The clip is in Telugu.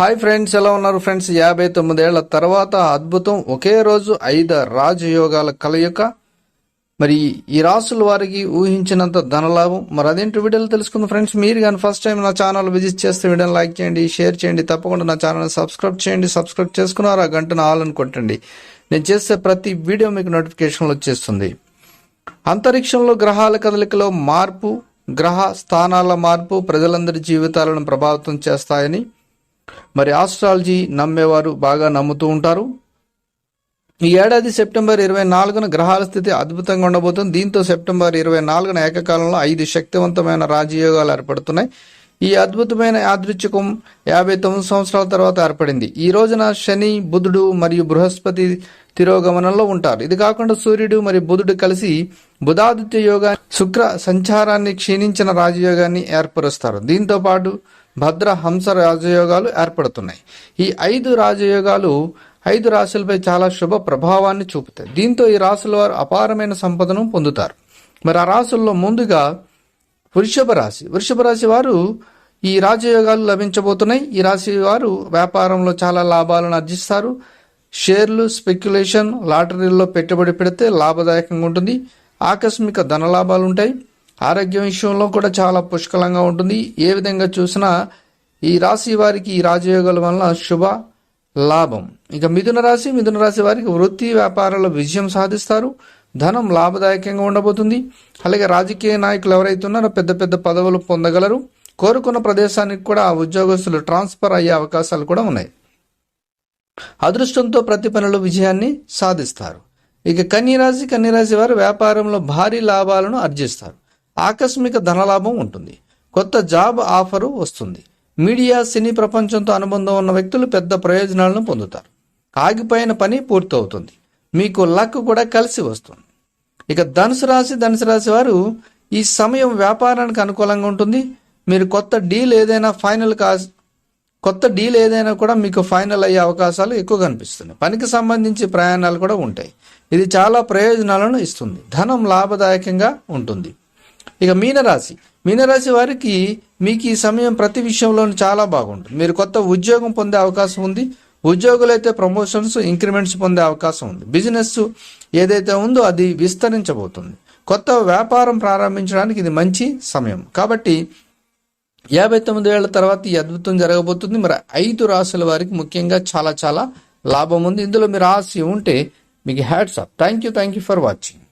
హాయ్ ఫ్రెండ్స్ ఎలా ఉన్నారు ఫ్రెండ్స్ యాభై తొమ్మిదేళ్ళ తర్వాత అద్భుతం. ఒకే రోజు ఐదు రాజయోగాల కలయిక. మరి ఈ రాసుల వారికి ఊహించినంత ధనలాభం. మరి అదేంటి వీడియోలు తెలుసుకుందాం ఫ్రెండ్స్ మీరు కానీ ఫస్ట్ టైం నా ఛానల్ విజిట్ చేస్తే వీడియోని లైక్ చేయండి షేర్ చేయండి. తప్పకుండా నా ఛానల్ సబ్స్క్రైబ్ చేయండి. సబ్స్క్రైబ్ చేసుకున్నారు? ఆ గంటను ఆల్ అని కొట్టండి. నేను చేసే ప్రతి వీడియో మీకు నోటిఫికేషన్లు వచ్చేస్తుంది. అంతరిక్షంలో గ్రహాల కదలికలో మార్పు గ్రహ స్థానాల మార్పు ప్రజలందరి జీవితాలను ప్రభావితం చేస్తాయని మరి ఆస్ట్రాలజీ నమ్మేవారు బాగా నమ్ముతూ ఉంటారు. ఈ ఏడాది సెప్టెంబర్ ఇరవై నాలుగున గ్రహాల స్థితి అద్భుతంగా ఉండబోతుంది. దీంతో సెప్టెంబర్ ఇరవై నాలుగున ఏకకాలంలో ఐదు శక్తివంతమైన రాజయోగాలు ఏర్పడుతున్నాయి. ఈ అద్భుతమైన యాదృచ్ఛికం యాభై తొమ్మిది సంవత్సరాల తర్వాత ఏర్పడింది. ఈ రోజున శని బుధుడు మరియు బృహస్పతి తిరోగమనంలో ఉంటారు. ఇది కాకుండా సూర్యుడు మరియు బుధుడు కలిసి బుధాదిత్య యోగా శుక్ర సంచారాన్ని క్షీణించిన రాజయోగాన్ని ఏర్పరుస్తారు. దీంతో పాటు భద్ర హంస రాజయోగాలు ఏర్పడుతున్నాయి. ఈ ఐదు రాజయోగాలు ఐదు రాశులపై చాలా శుభ ప్రభావాన్ని చూపుతాయి. దీంతో ఈ రాశుల వారు అపారమైన సంపదను పొందుతారు. మరి ఆ రాశుల్లో ముందుగా వృషభ రాశి. వృషభ రాశి వారు ఈ రాజయోగాలు లభించబోతున్నాయి. ఈ రాశి వారు వ్యాపారంలో చాలా లాభాలను ఆర్జిస్తారు. షేర్లు స్పెక్యులేషన్ లాటరీల్లో పెట్టుబడి పెడితే లాభదాయకంగా ఉంటుంది. ఆకస్మిక ధన లాభాలు ఉంటాయి. ఆరోగ్యం విషయంలో కూడా చాలా పుష్కలంగా ఉంటుంది. ఏ విధంగా చూసినా ఈ రాశి వారికి ఈ రాజయోగాల వలన శుభ లాభం. ఇక మిథున రాశి మిథున రాశి వారికి వృత్తి వ్యాపారాల్లో విజయం సాధిస్తారు. ధనం లాభదాయకంగా ఉండబోతుంది. అలాగే రాజకీయ నాయకులు ఎవరైతే ఉన్నారో పెద్ద పెద్ద పదవులు పొందగలరు. కోరుకున్న ప్రదేశానికి కూడా ఆ ఉద్యోగస్తులు ట్రాన్స్ఫర్ అయ్యే అవకాశాలు కూడా ఉన్నాయి. అదృష్టంతో ప్రతి పనులు విజయాన్ని సాధిస్తారు. ఇక కన్యరాశి కన్యరాశి వారు వ్యాపారంలో భారీ లాభాలను ఆర్జిస్తారు. ఆకస్మిక ధనలాభం ఉంటుంది. కొత్త జాబ్ ఆఫరు వస్తుంది. మీడియా సినీ ప్రపంచంతో అనుబంధం ఉన్న వ్యక్తులు పెద్ద ప్రయోజనాలను పొందుతారు. ఆగిపోయిన పని పూర్తవుతుంది. మీకు లక్ కూడా కలిసి వస్తుంది. ఇక ధనుసు రాశి ధనుసు రాశి వారు ఈ సమయం వ్యాపారానికి అనుకూలంగా ఉంటుంది. మీరు కొత్త డీల్ ఏదైనా ఫైనల్ కా కొత్త డీల్ ఏదైనా కూడా మీకు ఫైనల్ అయ్యే అవకాశాలు ఎక్కువ కనిపిస్తున్నాయి పనికి సంబంధించి ప్రయాణాలు కూడా ఉంటాయి. ఇది చాలా ప్రయోజనాలను ఇస్తుంది. ధనం లాభదాయకంగా ఉంటుంది. ఇక మీనరాశి. మీనరాశి వారికి మీకు ఈ సమయం ప్రతి విషయంలోనూ చాలా బాగుంటుంది. మీరు కొత్త ఉద్యోగం పొందే అవకాశం ఉంది. ఉద్యోగులైతే ప్రమోషన్స్ ఇంక్రిమెంట్స్ పొందే అవకాశం ఉంది. బిజినెస్ ఏదైతే ఉందో అది విస్తరించబోతుంది. కొత్త వ్యాపారం ప్రారంభించడానికి ఇది మంచి సమయం. కాబట్టి యాభై తొమ్మిది ఏళ్ళ తర్వాత ఈ అద్భుతం జరగబోతుంది. మరి ఐదు రాశుల వారికి ముఖ్యంగా చాలా చాలా లాభం ఉంది. ఇందులో మీ రాశి ఉంటే మీకు hats off thank you thank you for watching